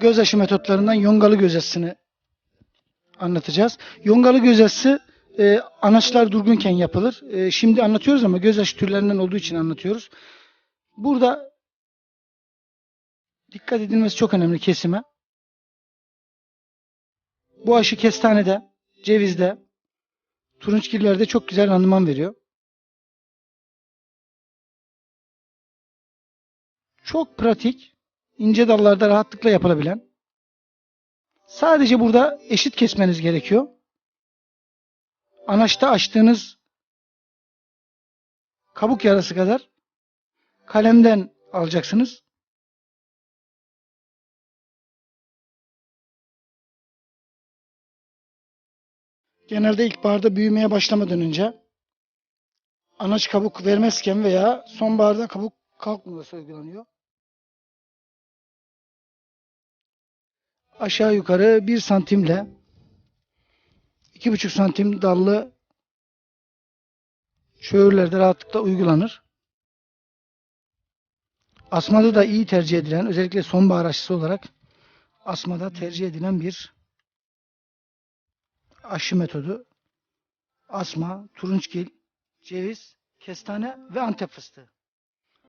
göz aşı metotlarından yongalı göz aşısını anlatacağız. Yongalı göz aşısı e, anaçlar durgunken yapılır. E, şimdi anlatıyoruz ama göz aşı türlerinden olduğu için anlatıyoruz. Burada dikkat edilmesi çok önemli kesime. Bu aşı kestanede, cevizde, turunçgillerde çok güzel randıman veriyor. Çok pratik, ince dallarda rahatlıkla yapılabilen. Sadece burada eşit kesmeniz gerekiyor. Anaçta açtığınız kabuk yarası kadar kalemden alacaksınız. Genelde ilkbaharda büyümeye başlamadan önce anaç kabuk vermezken veya sonbaharda kabuk kalkmaması uygulanıyor. Aşağı yukarı 1 santimle 2,5 santim dallı şöğürlerde rahatlıkla uygulanır. Asmada da iyi tercih edilen, özellikle sonbahar aşısı olarak asmada tercih edilen bir aşı metodu. Asma, turunçgil, ceviz, kestane ve antep fıstığı.